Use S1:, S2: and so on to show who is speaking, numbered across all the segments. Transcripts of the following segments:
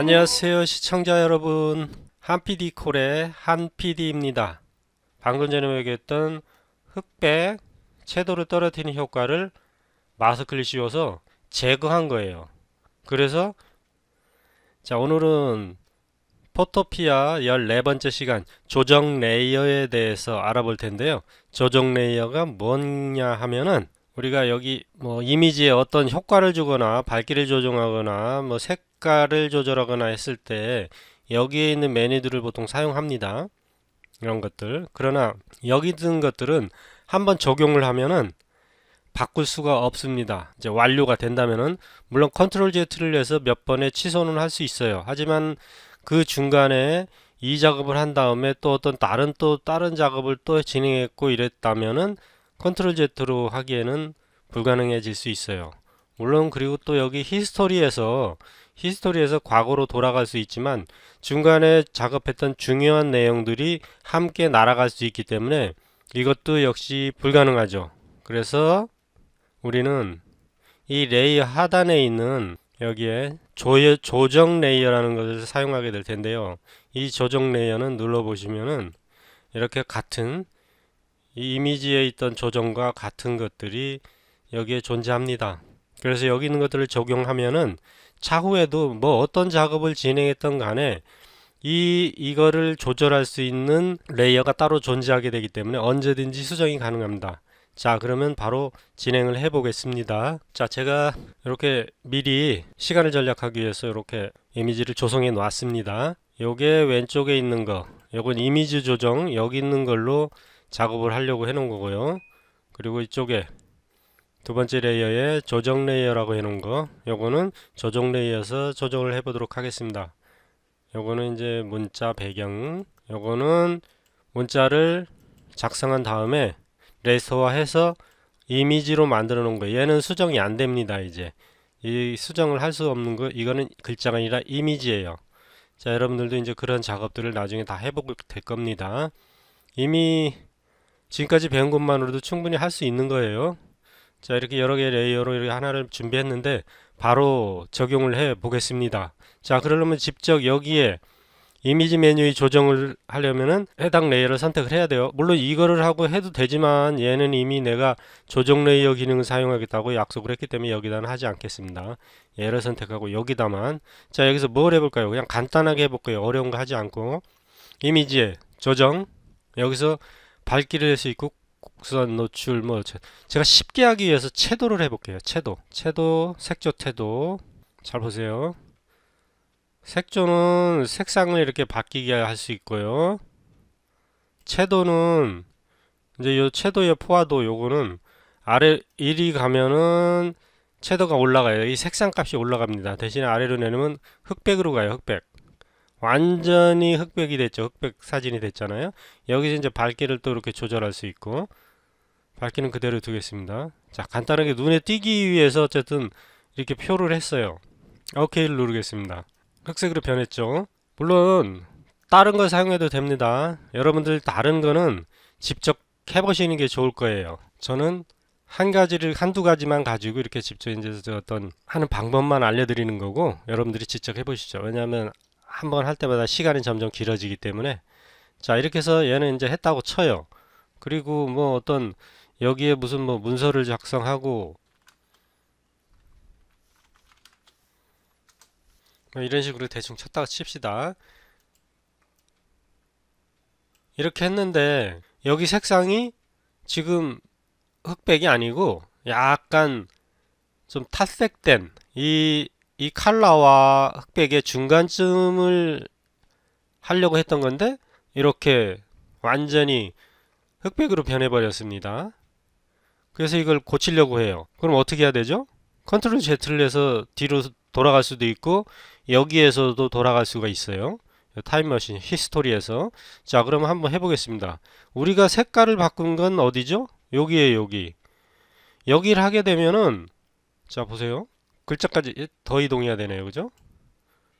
S1: 안녕하세요 시청자 여러분. 한PD콜의 한PD입니다. 방금 전에 얘기했던 흑백 채도를 떨어뜨리는 효과를 마스크를 씌워서 제거한 거예요. 그래서 자 오늘은 포토피아 14번째 시간 조정 레이어에 대해서 알아볼 텐데요. 조정 레이어가 뭐냐 하면은 우리가 여기 뭐 이미지에 어떤 효과를 주거나 밝기를 조정하거나 뭐 색깔을 조절하거나 했을 때 여기에 있는 메뉴들을 보통 사용합니다. 이런 것들. 그러나 여기 있는 것들은 한번 적용을 하면은 바꿀 수가 없습니다. 이제 완료가 된다면은 물론 컨트롤 Z를 해서 몇 번에 취소는 할 수 있어요. 하지만 그 중간에 이 작업을 한 다음에 또 어떤 다른 또 다른 작업을 또 진행했고 이랬다면은 컨트롤 Z로 하기에는 불가능해질 수 있어요. 물론 그리고 또 여기 히스토리에서 히스토리에서 과거로 돌아갈 수 있지만 중간에 작업했던 중요한 내용들이 함께 날아갈 수 있기 때문에 이것도 역시 불가능하죠. 그래서 우리는 이 레이어 하단에 있는 여기에 조, 조정 레이어라는 것을 사용하게 될 텐데요. 이 조정 레이어는 눌러보시면은 이렇게 같은 이 이미지에 있던 조정과 같은 것들이 여기에 존재합니다. 그래서 여기 있는 것들을 적용하면은 차후에도 뭐 어떤 작업을 진행했던 간에 이 이거를 조절할 수 있는 레이어가 따로 존재하게 되기 때문에 언제든지 수정이 가능합니다. 자, 그러면 바로 진행을 해 보겠습니다. 자, 제가 이렇게 미리 시간을 절약하기 위해서 이렇게 이미지를 조성해 놨습니다. 요게 왼쪽에 있는 거, 요건 이미지 조정 여기 있는 걸로 작업을 하려고 해 놓은 거고요. 그리고 이쪽에 두 번째 레이어에 조정 레이어라고 해 놓은 거 요거는 조정 레이어에서 조정을 해 보도록 하겠습니다. 요거는 이제 문자 배경 요거는 문자를 작성한 다음에 레이서화 해서 이미지로 만들어 놓은 거예요. 얘는 수정이 안 됩니다. 이제 이 수정을 할 수 없는 거 이거는 글자가 아니라 이미지예요. 자 여러분들도 이제 그런 작업들을 나중에 다 해보게 될 겁니다. 이미 지금까지 배운 것만으로도 충분히 할 수 있는 거예요. 자 이렇게 여러 개의 레이어로 이렇게 하나를 준비했는데 바로 적용을 해 보겠습니다. 자 그러려면 직접 여기에 이미지 메뉴의 조정을 하려면은 해당 레이어를 선택을 해야 돼요. 물론 이거를 하고 해도 되지만 얘는 이미 내가 조정 레이어 기능을 사용하겠다고 약속을 했기 때문에 여기다는 하지 않겠습니다. 얘를 선택하고 여기다만 자 여기서 뭘 해볼까요? 그냥 간단하게 해볼까요? 어려운 거 하지 않고 이미지에 조정 여기서 밝기를 할수 있고 곡선 노출 뭐 제가 쉽게 하기 위해서 채도를 해볼게요. 채도 채도 색조 채도 잘 보세요. 색조는 색상을 이렇게 바뀌게 할 수 있고요. 채도는 이제 요 채도의 포화도 요거는 아래 1이 가면은 채도가 올라가요. 이 색상 값이 올라갑니다. 대신에 아래로 내리면 흑백으로 가요. 흑백. 완전히 흑백이 됐죠. 흑백 사진이 됐잖아요. 여기서 이제 밝기를 또 이렇게 조절할 수 있고 밝기는 그대로 두겠습니다. 자, 간단하게 눈에 띄기 위해서 어쨌든 이렇게 표를 했어요. OK를 누르겠습니다. 흑색으로 변했죠. 물론 다른 걸 사용해도 됩니다. 여러분들 다른 거는 직접 해보시는 게 좋을 거예요. 저는 한 가지를 한두 가지만 가지고 이렇게 직접 이제 어떤 하는 방법만 알려드리는 거고 여러분들이 직접 해보시죠. 왜냐하면 한 번 할 때마다 시간이 점점 길어지기 때문에 자 이렇게 해서 얘는 이제 했다고 쳐요. 그리고 뭐 어떤 여기에 무슨 뭐 문서를 작성하고 뭐 이런 식으로 대충 쳤다가 칩시다. 이렇게 했는데 여기 색상이 지금 흑백이 아니고 약간 좀 탈색된 이, 이 칼라와 흑백의 중간쯤을 하려고 했던 건데 이렇게 완전히 흑백으로 변해버렸습니다. 그래서 이걸 고치려고 해요. 그럼 어떻게 해야 되죠? 컨트롤 Z를 해서 뒤로 돌아갈 수도 있고 여기에서도 돌아갈 수가 있어요. 타임머신 히스토리에서 자 그러면 한번 해보겠습니다. 우리가 색깔을 바꾼 건 어디죠? 여기에 여기 여기를 하게 되면은 자 보세요 글자까지 더 이동해야 되네요 그죠?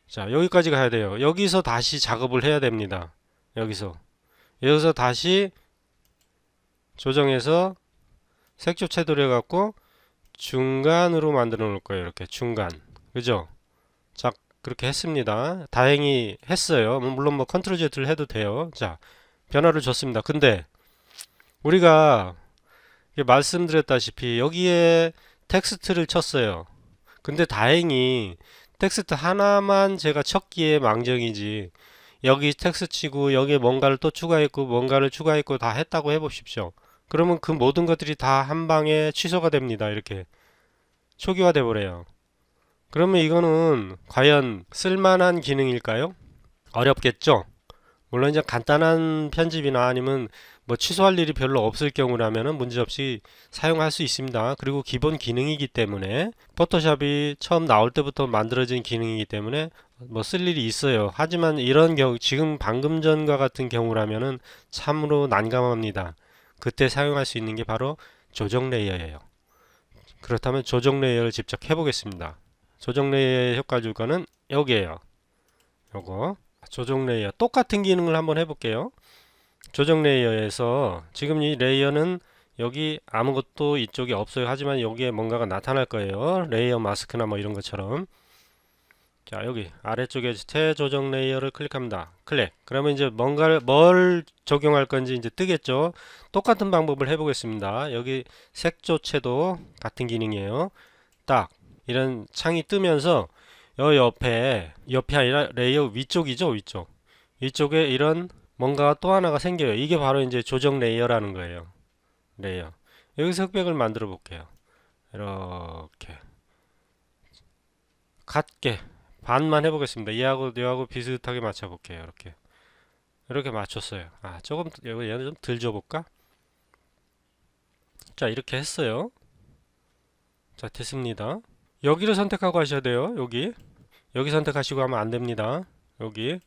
S1: 자 여기까지 가야 돼요. 여기서 다시 작업을 해야 됩니다. 여기서 여기서 다시 조정해서 색조 채도를 해갖고 중간으로 만들어 놓을 거예요. 이렇게 중간. 그죠? 자, 그렇게 했습니다. 다행히 했어요. 물론 뭐 컨트롤 Z를 해도 돼요. 자, 변화를 줬습니다. 근데 우리가 말씀드렸다시피 여기에 텍스트를 쳤어요. 근데 다행히 텍스트 하나만 제가 쳤기에 망정이지 여기 텍스트 치고 여기에 뭔가를 또 추가했고 뭔가를 추가했고 다 했다고 해보십시오. 그러면 그 모든 것들이 다 한 방에 취소가 됩니다. 이렇게 초기화 돼 버려요. 그러면 이거는 과연 쓸만한 기능일까요? 어렵겠죠? 물론 이제 간단한 편집이나 아니면 뭐 취소할 일이 별로 없을 경우라면은 문제없이 사용할 수 있습니다. 그리고 기본 기능이기 때문에 포토샵이 처음 나올 때부터 만들어진 기능이기 때문에 뭐 쓸 일이 있어요. 하지만 이런 경우 지금 방금 전과 같은 경우라면은 참으로 난감합니다. 그때 사용할 수 있는 게 바로 조정 레이어예요. 그렇다면 조정 레이어를 직접 해보겠습니다. 조정 레이어의 효과 줄 거는 여기에요. 요거 조정 레이어 똑같은 기능을 한번 해볼게요. 조정 레이어에서 지금 이 레이어는 여기 아무것도 이쪽에 없어요. 하지만 여기에 뭔가가 나타날 거예요. 레이어 마스크나 뭐 이런 것처럼. 자, 여기 아래쪽에 새 조정 레이어를 클릭합니다. 클릭. 그러면 이제 뭔가를 뭘 적용할 건지 이제 뜨겠죠. 똑같은 방법을 해보겠습니다. 여기 색조체도 같은 기능이에요. 딱 이런 창이 뜨면서 여 옆에 옆이 아니라 레이어 위쪽이죠, 위쪽. 위쪽에 이런 뭔가 또 하나가 생겨요. 이게 바로 이제 조정 레이어라는 거예요. 레이어. 여기서 흑백을 만들어 볼게요. 이렇게 같게 반만 해보겠습니다. 얘하고 얘하고 비슷하게 맞춰 볼게요. 이렇게 이렇게 맞췄어요. 아 조금 얘는 좀덜 줘볼까? 자 이렇게 했어요. 자 됐습니다. 여기를 선택하고 하셔야 돼요. 여기 여기 선택하시고 하면 안 됩니다. 여기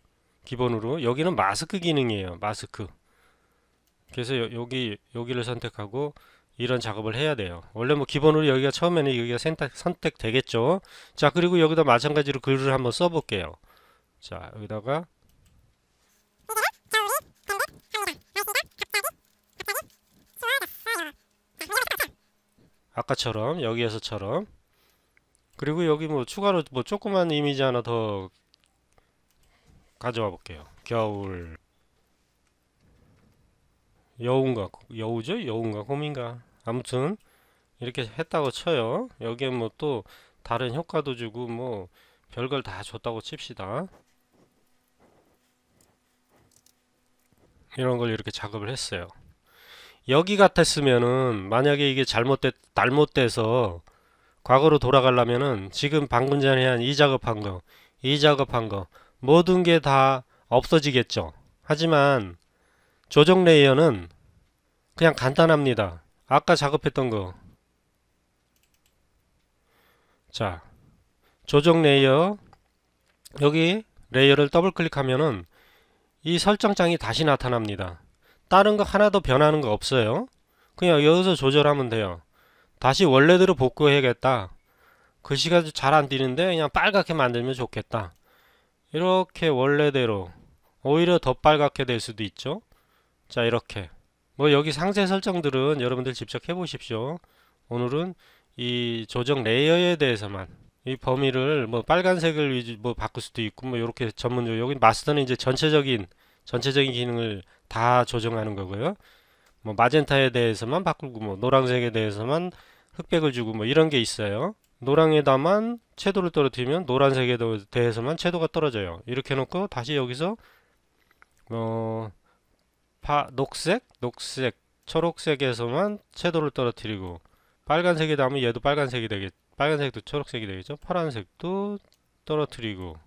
S1: 기본으로 여기는 마스크 기능이에요. 마스크. 그래서 여, 여기 여기를 선택하고 이런 작업을 해야 돼요. 원래 뭐 기본으로 여기가 처음에는 여기가 선택 선택 되겠죠. 자 그리고 여기다 마찬가지로 글을 한번 써볼게요. 자 여기다가 아까처럼 여기에서처럼 그리고 여기 뭐 추가로 뭐 조그만 이미지 하나 더 가져와 볼게요. 겨울 여우인가 여우죠? 여우인가 곰인가 아무튼 이렇게 했다고 쳐요. 여기에 뭐 또 다른 효과도 주고 뭐 별걸 다 줬다고 칩시다. 이런 걸 이렇게 작업을 했어요. 여기 같았으면은 만약에 이게 잘못됐 잘못돼서 과거로 돌아가려면은 지금 방금 전에 한 이 작업한 거, 이 작업한 거 모든 게 다 없어지겠죠. 하지만 조정 레이어는 그냥 간단합니다. 아까 작업했던 거. 자, 조정 레이어 여기 레이어를 더블 클릭하면은 이 설정창이 다시 나타납니다. 다른 거 하나도 변하는 거 없어요. 그냥 여기서 조절하면 돼요. 다시 원래대로 복구해야겠다. 글씨가 잘 안 띄는데 그냥 빨갛게 만들면 좋겠다. 이렇게 원래대로 오히려 더 빨갛게 될 수도 있죠. 자 이렇게 뭐 여기 상세 설정들은 여러분들 직접 해 보십시오. 오늘은 이 조정 레이어에 대해서만 이 범위를 뭐 빨간색을 위주 뭐 바꿀 수도 있고 뭐 이렇게 전문적으로 여기 마스터는 이제 전체적인 전체적인 기능을 다 조정하는 거고요. 뭐 마젠타에 대해서만 바꾸고 뭐 노란색에 대해서만 흑백을 주고 뭐 이런 게 있어요. 노랑에다만 채도를 떨어뜨리면 노란색에 대해서만 채도가 떨어져요. 이렇게 놓고 다시 여기서 어 파, 녹색, 녹색, 초록색에서만 채도를 떨어뜨리고 빨간색에다 하면 얘도 빨간색이 되겠 빨간색도 초록색이 되겠죠. 파란색도 떨어뜨리고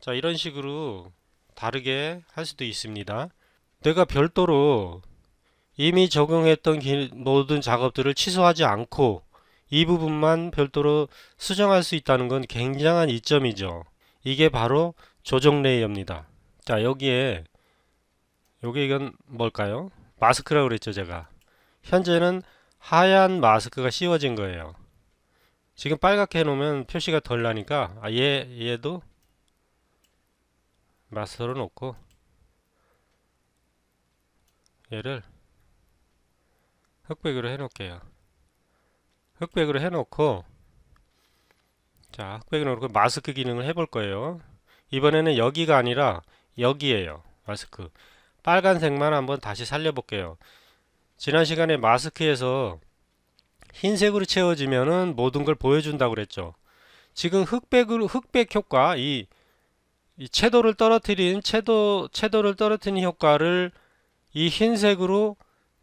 S1: 자 이런 식으로 다르게 할 수도 있습니다. 내가 별도로 이미 적용했던 기, 모든 작업들을 취소하지 않고 이 부분만 별도로 수정할 수 있다는 건 굉장한 이점이죠. 이게 바로 조정 레이어입니다. 자 여기에 요게 이건 뭘까요? 마스크라고 그랬죠 제가 현재는 하얀 마스크가 씌워진 거예요 지금 빨갛게 해놓으면 표시가 덜 나니까 아, 얘, 얘도 마스크로 놓고 얘를 흑백으로 해 놓을게요 흑백으로 해 놓고 자, 흑백을 놓고 마스크 기능을 해볼 거예요. 이번에는 여기가 아니라 여기에요. 마스크. 빨간색만 한번 다시 살려볼게요. 지난 시간에 마스크에서 흰색으로 채워지면은 모든 걸 보여준다고 그랬죠. 지금 흑백으로 흑백 효과 이, 이 채도를 떨어뜨린 채도 채도를 떨어뜨린 효과를 이 흰색으로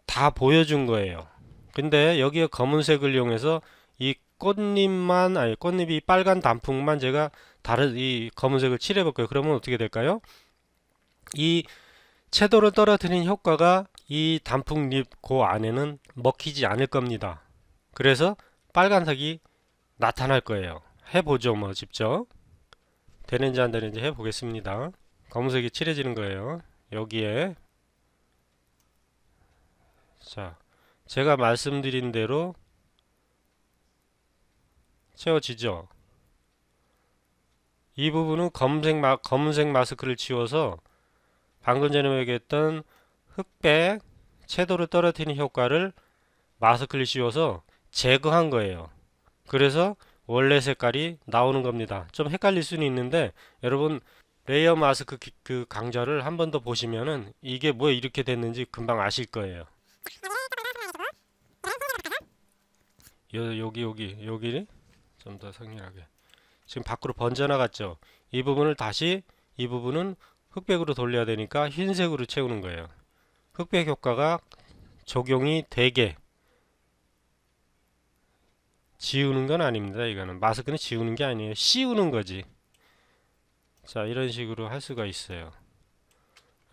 S1: 다 보여준 거예요. 근데 여기에 검은색을 이용해서 이 꽃잎만 아니 꽃잎이 빨간 단풍만 제가 다른 이 검은색을 칠해 볼게요. 그러면 어떻게 될까요? 이 채도를 떨어뜨린 효과가 이 단풍잎 그 안에는 먹히지 않을 겁니다. 그래서 빨간색이 나타날 거예요. 해보죠, 뭐 직접. 되는지 안 되는지 해보겠습니다. 검은색이 칠해지는 거예요. 여기에 자, 제가 말씀드린 대로 채워지죠. 이 부분은 검색 마, 검은색 마스크를 지워서 방금 전에 얘기했던 흑백 채도를 떨어뜨리는 효과를 마스크를 씌워서 제거한 거예요. 그래서 원래 색깔이 나오는 겁니다. 좀 헷갈릴 수는 있는데 여러분 레이어 마스크 기- 그 강좌를 한 번 더 보시면은 이게 뭐 이렇게 됐는지 금방 아실 거예요. 요, 여기 여기 여기 좀더 상렬하게 지금 밖으로 번져 나갔죠. 이 부분을 다시 이 부분은 흑백으로 돌려야 되니까 흰색으로 채우는 거예요. 흑백 효과가 적용이 되게 지우는 건 아닙니다. 이거는 마스크는 지우는 게 아니에요. 씌우는 거지. 자, 이런 식으로 할 수가 있어요.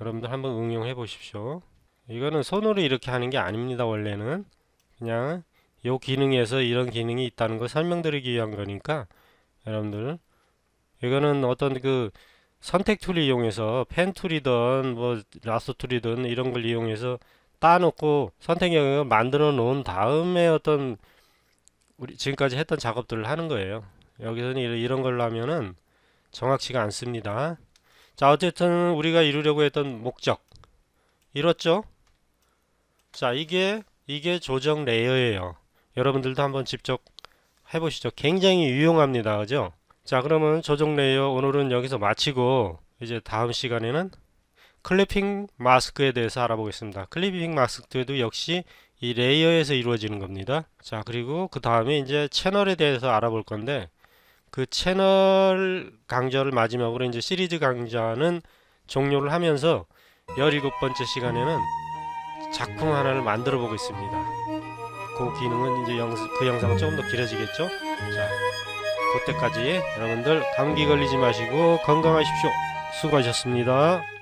S1: 여러분들 한번 응용해 보십시오. 이거는 손으로 이렇게 하는 게 아닙니다. 원래는 그냥 요 기능에서 이런 기능이 있다는 걸 설명드리기 위한 거니까 여러분들 이거는 어떤 그 선택 툴을 이용해서 펜 툴이든 뭐 라스트 툴이든 이런 걸 이용해서 따놓고 선택 영역을 만들어 놓은 다음에 어떤 우리 지금까지 했던 작업들을 하는 거예요. 여기서는 이런- 걸로 하면은 정확치가 않습니다. 자, 어쨌든 우리가 이루려고 했던 목적 이뤘죠? 자, 이게 이게 조정 레이어예요. 여러분들도 한번 직접 해보시죠. 굉장히 유용합니다. 그죠? 자, 그러면 조정 레이어 오늘은 여기서 마치고 이제 다음 시간에는 클리핑 마스크에 대해서 알아보겠습니다. 클리핑 마스크도 역시 이 레이어에서 이루어지는 겁니다. 자, 그리고 그 다음에 이제 채널에 대해서 알아볼 건데 그 채널 강좌를 마지막으로 이제 시리즈 강좌는 종료를 하면서 17번째 시간에는 작품 하나를 만들어 보겠습니다. 그 기능은 이제 영, 그 영상은 조금 더 길어지겠죠? 자, 그때까지 여러분들 감기 걸리지 마시고 건강하십시오. 수고하셨습니다.